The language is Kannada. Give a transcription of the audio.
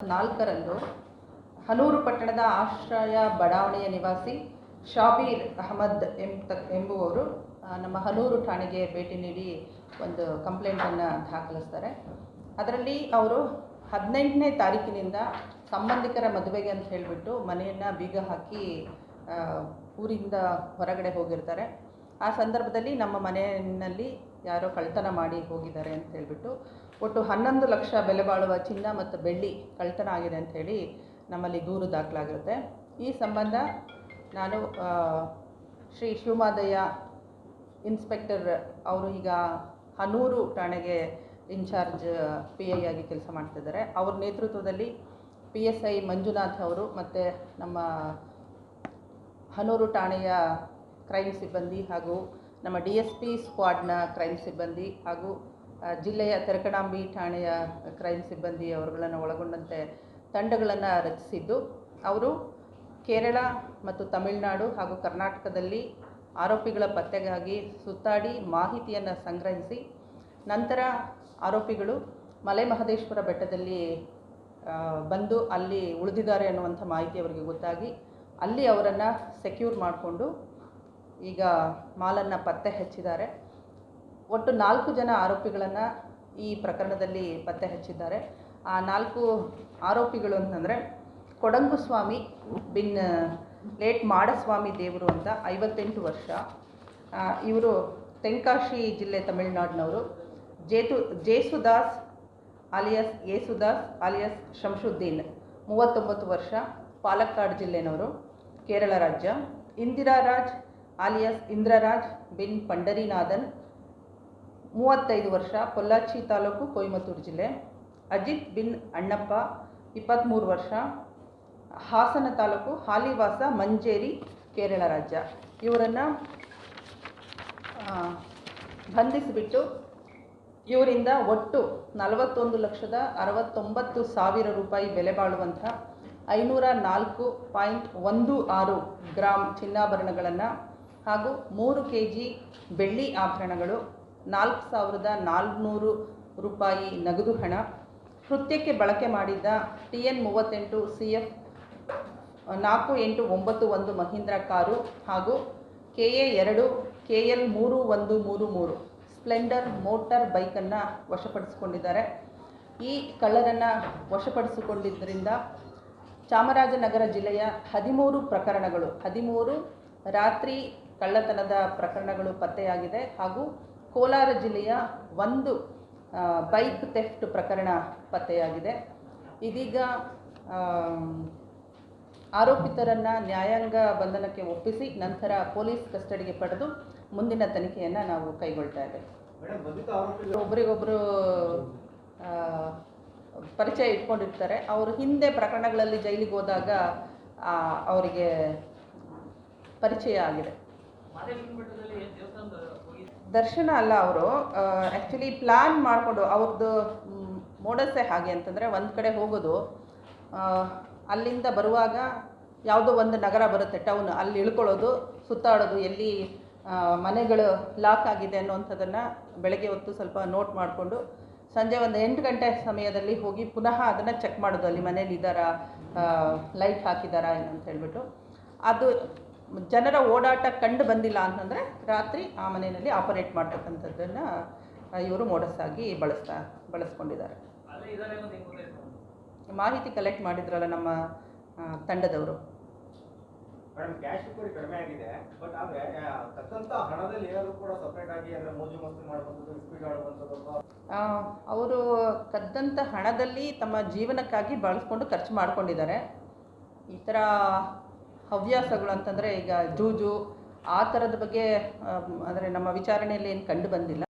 ನಾಲ್ಕರಂದು ಹನೂರು ಪಟ್ಟಣದ ಆಶ್ರಯ ಬಡಾವಣೆಯ ನಿವಾಸಿ ಶಾಬೀರ್ ಅಹಮದ್ ಎಂಬ ಎಂಬುವವರು ನಮ್ಮ ಹನೂರು ಠಾಣೆಗೆ ಭೇಟಿ ನೀಡಿ ಒಂದು ಕಂಪ್ಲೇಂಟನ್ನು ದಾಖಲಿಸ್ತಾರೆ. ಅದರಲ್ಲಿ ಅವರು ಹದಿನೆಂಟನೇ ತಾರೀಕಿನಿಂದ ಸಂಬಂಧಿಕರ ಮದುವೆಗೆ ಅಂತ ಹೇಳಿಬಿಟ್ಟು ಮನೆಯನ್ನು ಬೀಗ ಹಾಕಿ ಊರಿಂದ ಹೊರಗಡೆ ಹೋಗಿರ್ತಾರೆ. ಆ ಸಂದರ್ಭದಲ್ಲಿ ನಮ್ಮ ಮನೆಯಲ್ಲಿ ಯಾರೋ ಕಳ್ತನ ಮಾಡಿ ಹೋಗಿದ್ದಾರೆ ಅಂತ ಹೇಳಿಬಿಟ್ಟು ಒಟ್ಟು ಹನ್ನೊಂದು ಲಕ್ಷ ಬೆಲೆ ಬಾಳುವ ಚಿನ್ನ ಮತ್ತು ಬೆಳ್ಳಿ ಕಳ್ತನ ಆಗಿದೆ ಅಂತ ಹೇಳಿ ನಮ್ಮಲ್ಲಿ ದೂರು ದಾಖಲಾಗಿರುತ್ತೆ. ಈ ಸಂಬಂಧ ನಾನು ಶ್ರೀ ಶಿವಮಾದಯ್ಯ ಇನ್ಸ್ಪೆಕ್ಟರ್ ಅವರು ಈಗ ಹನೂರು ಠಾಣೆಗೆ ಇನ್ಚಾರ್ಜ್ ಪಿ ಐ ಆಗಿ ಕೆಲಸ ಮಾಡ್ತಿದ್ದಾರೆ ಅವ್ರ ನೇತೃತ್ವದಲ್ಲಿ ಪಿ ಎಸ್ ಐ ಮಂಜುನಾಥ್ ಅವರು ಮತ್ತು ನಮ್ಮ ಹನೂರು ಠಾಣೆಯ ಕ್ರೈಮ್ ಸಿಬ್ಬಂದಿ ಹಾಗೂ ನಮ್ಮ ಡಿ ಎಸ್ ಪಿ ಸ್ಕ್ವಾಡ್ನ ಕ್ರೈಮ್ ಸಿಬ್ಬಂದಿ ಹಾಗೂ ಜಿಲ್ಲೆಯ ತೆರಕಡಾಂಬಿ ಠಾಣೆಯ ಕ್ರೈಮ್ ಸಿಬ್ಬಂದಿ ಅವರುಗಳನ್ನು ಒಳಗೊಂಡಂತೆ ತಂಡಗಳನ್ನು ರಚಿಸಿದ್ದು, ಅವರು ಕೇರಳ ಮತ್ತು ತಮಿಳುನಾಡು ಹಾಗೂ ಕರ್ನಾಟಕದಲ್ಲಿ ಆರೋಪಿಗಳ ಪತ್ತೆಗಾಗಿ ಸುತ್ತಾಡಿ ಮಾಹಿತಿಯನ್ನು ಸಂಗ್ರಹಿಸಿ, ನಂತರ ಆರೋಪಿಗಳು ಮಲೆ ಮಹದೇಶ್ವರ ಬೆಟ್ಟದಲ್ಲಿ ಬಂದು ಅಲ್ಲಿ ಉಳಿದಿದ್ದಾರೆ ಅನ್ನುವಂಥ ಮಾಹಿತಿ ಅವರಿಗೆ ಗೊತ್ತಾಗಿ ಅಲ್ಲಿ ಅವರನ್ನು ಸೆಕ್ಯೂರ್ ಮಾಡಿಕೊಂಡು ಈಗ ಮಾಲನ್ನು ಪತ್ತೆ ಹಚ್ಚಿದ್ದಾರೆ. ಒಟ್ಟು ನಾಲ್ಕು ಜನ ಆರೋಪಿಗಳನ್ನು ಈ ಪ್ರಕರಣದಲ್ಲಿ ಪತ್ತೆ ಹಚ್ಚಿದ್ದಾರೆ. ಆ ನಾಲ್ಕು ಆರೋಪಿಗಳು ಅಂತಂದರೆ ಕೊಡಂಗು ಸ್ವಾಮಿ ಬಿನ್, ಲೇಟ್ ಮಾಡಸ್ವಾಮಿ ದೇವರು ಅಂತ ಐವತ್ತೆಂಟು ವರ್ಷ. ಇವರು ತೆಂಕಾಶಿ ಜಿಲ್ಲೆ ತಮಿಳುನಾಡಿನವರು. ಜೇತು, ಜೇಸುದಾಸ್ ಅಲಿಯಾಸ್, ಯೇಸುದಾಸ್ ಅಲಿಯಾಸ್ ಶಂಶುದ್ದೀನ್ ಮೂವತ್ತೊಂಬತ್ತು ವರ್ಷ ಪಾಲಕ್ಕಾಡ್ ಜಿಲ್ಲೆನವರು, ಕೇರಳ ರಾಜ್ಯ. ಇಂದಿರಾರಾಜ್ ಆಲಿಯಸ್ ಇಂದ್ರರಾಜ್ ಬಿನ್ ಪಂಡರಿನಾಥನ್ ಮೂವತ್ತೈದು ವರ್ಷ ಪೊಲ್ಲಾಚಿ ತಾಲೂಕು ಕೊಯಮತ್ತೂರು ಜಿಲ್ಲೆ. ಅಜಿತ್ ಬಿನ್ ಅಣ್ಣಪ್ಪ ಇಪ್ಪತ್ತ್ಮೂರು ವರ್ಷ ಹಾಸನ ತಾಲೂಕು ಹಾಲಿವಾಸ, ಮಂಜೇರಿ, ಕೇರಳ ರಾಜ್ಯ. ಇವರನ್ನು ಬಂಧಿಸಿಬಿಟ್ಟು ಇವರಿಂದ ಒಟ್ಟು ನಲವತ್ತೊಂದು ಲಕ್ಷದ ಅರವತ್ತೊಂಬತ್ತು ಸಾವಿರ ರೂಪಾಯಿ ಬೆಲೆ ಬಾಳುವಂಥ ಐನೂರ ನಾಲ್ಕು ಪಾಯಿಂಟ್ ಒಂದು ಆರು ಗ್ರಾಮ್ ಚಿನ್ನಾಭರಣಗಳನ್ನು ಹಾಗೂ ಮೂರು ಕೆ ಜಿ ಬೆಳ್ಳಿ ಆಭರಣಗಳು, ನಾಲ್ಕು ಸಾವಿರದ ನಾಲ್ನೂರು ರೂಪಾಯಿ ನಗದು ಹಣ. ಕೃತ್ಯಕ್ಕೆ ಬಳಕೆ ಮಾಡಿದ್ದ ಟಿ ಎನ್ ಮೂವತ್ತೆಂಟು ಸಿ ಎಫ್ ನಾಲ್ಕು ಎಂಟು ಒಂಬತ್ತು ಒಂದು ಮಹೀಂದ್ರ ಕಾರು ಹಾಗೂ ಕೆ ಎ ಎರಡು ಕೆ ಎಲ್ ಮೂರು ಒಂದು ಮೂರು ಮೂರು ಸ್ಪ್ಲೆಂಡರ್ ಮೋಟಾರ್ ಬೈಕನ್ನು ವಶಪಡಿಸಿಕೊಂಡಿದ್ದಾರೆ. ಈ ಕಳ್ಳರನ್ನು ವಶಪಡಿಸಿಕೊಂಡಿದ್ದರಿಂದ ಚಾಮರಾಜನಗರ ಜಿಲ್ಲೆಯ ಹದಿಮೂರು ಪ್ರಕರಣಗಳು, ಹದಿಮೂರು ರಾತ್ರಿ ಕಳ್ಳತನದ ಪ್ರಕರಣಗಳು ಪತ್ತೆಯಾಗಿದೆ ಹಾಗೂ ಕೋಲಾರ ಜಿಲ್ಲೆಯ ಒಂದು ಬೈಕ್ ಥೆಫ್ಟ್ ಪ್ರಕರಣ ಪತ್ತೆಯಾಗಿದೆ. ಇದೀಗ ಆರೋಪಿತರನ್ನು ನ್ಯಾಯಾಂಗ ಬಂಧನಕ್ಕೆ ಒಪ್ಪಿಸಿ ನಂತರ ಪೊಲೀಸ್ ಕಸ್ಟಡಿಗೆ ಪಡೆದು ಮುಂದಿನ ತನಿಖೆಯನ್ನು ನಾವು ಕೈಗೊಳ್ತಾ ಇದ್ದೇವೆ. ಒಬ್ರಿಗೊಬ್ಬರು ಪರಿಚಯ ಇಟ್ಕೊಂಡಿರ್ತಾರೆ. ಅವರು ಹಿಂದೆ ಪ್ರಕರಣಗಳಲ್ಲಿ ಜೈಲಿಗೆ ಹೋದಾಗ ಅವರಿಗೆ ಪರಿಚಯ ಆಗಿದೆ. ದರ್ಶನ ಅಲ್ಲ ಅವರು. ಆ್ಯಕ್ಚುಲಿ ಪ್ಲ್ಯಾನ್ ಮಾಡಿಕೊಂಡು ಅವ್ರದ್ದು ಮೋಡಸೆ ಹಾಗೆ ಅಂತಂದರೆ ಒಂದು ಕಡೆ ಹೋಗೋದು. ಅಲ್ಲಿಂದ ಬರುವಾಗ ಯಾವುದೋ ಒಂದು ನಗರ ಬರುತ್ತೆ ಟೌನ್ ಅಲ್ಲಿ ಇಳ್ಕೊಳ್ಳೋದು, ಸುತ್ತಾಡೋದು, ಎಲ್ಲಿ ಮನೆಗಳು ಲಾಕ್ ಆಗಿದೆ ಅನ್ನುವಂಥದ್ದನ್ನು ಬೆಳಗ್ಗೆ ಹೊತ್ತು ಸ್ವಲ್ಪ ನೋಟ್ ಮಾಡಿಕೊಂಡು ಸಂಜೆ ಒಂದು ಎಂಟು ಗಂಟೆ ಸಮಯದಲ್ಲಿ ಹೋಗಿ ಪುನಃ ಅದನ್ನು ಚೆಕ್ ಮಾಡೋದು, ಅಲ್ಲಿ ಮನೇಲಿ ಇದ್ದಾರಾ ಲೈಟ್ ಹಾಕಿದ್ದಾರಾ ಏನು ಅಂತ ಹೇಳ್ಬಿಟ್ಟು. ಅದು ಜನರ ಓಡಾಟ ಕಂಡು ಬಂದಿಲ್ಲ ಅಂತಂದರೆ ರಾತ್ರಿ ಆ ಮನೆಯಲ್ಲಿ ಆಪರೇಟ್ ಮಾಡ್ತಕ್ಕಂಥದ್ದನ್ನು ಇವರು ಮೋಡಸ್ ಆಗಿ ಬಳಸ್ತಾ ಬಳಸ್ಕೊಂಡಿದ್ದಾರೆ. ಮಾಹಿತಿ ಕಲೆಕ್ಟ್ ಮಾಡಿದ್ರಲ್ಲ ನಮ್ಮ ತಂಡದವರು. ಅವರು ಕದ್ದಂಥ ಹಣದಲ್ಲಿ ತಮ್ಮ ಜೀವನಕ್ಕಾಗಿ ಬಳಸ್ಕೊಂಡು ಖರ್ಚು ಮಾಡ್ಕೊಂಡಿದ್ದಾರೆ. ಈ ಥರ ಹವ್ಯಾಸಗಳು ಅಂತಂದರೆ ಈಗ ಜೂಜು ಆ ಥರದ ಬಗ್ಗೆ ಅಂದರೆ ನಮ್ಮ ವಿಚಾರಣೆಯಲ್ಲಿ ಏನು ಕಂಡು ಬಂದಿಲ್ಲ.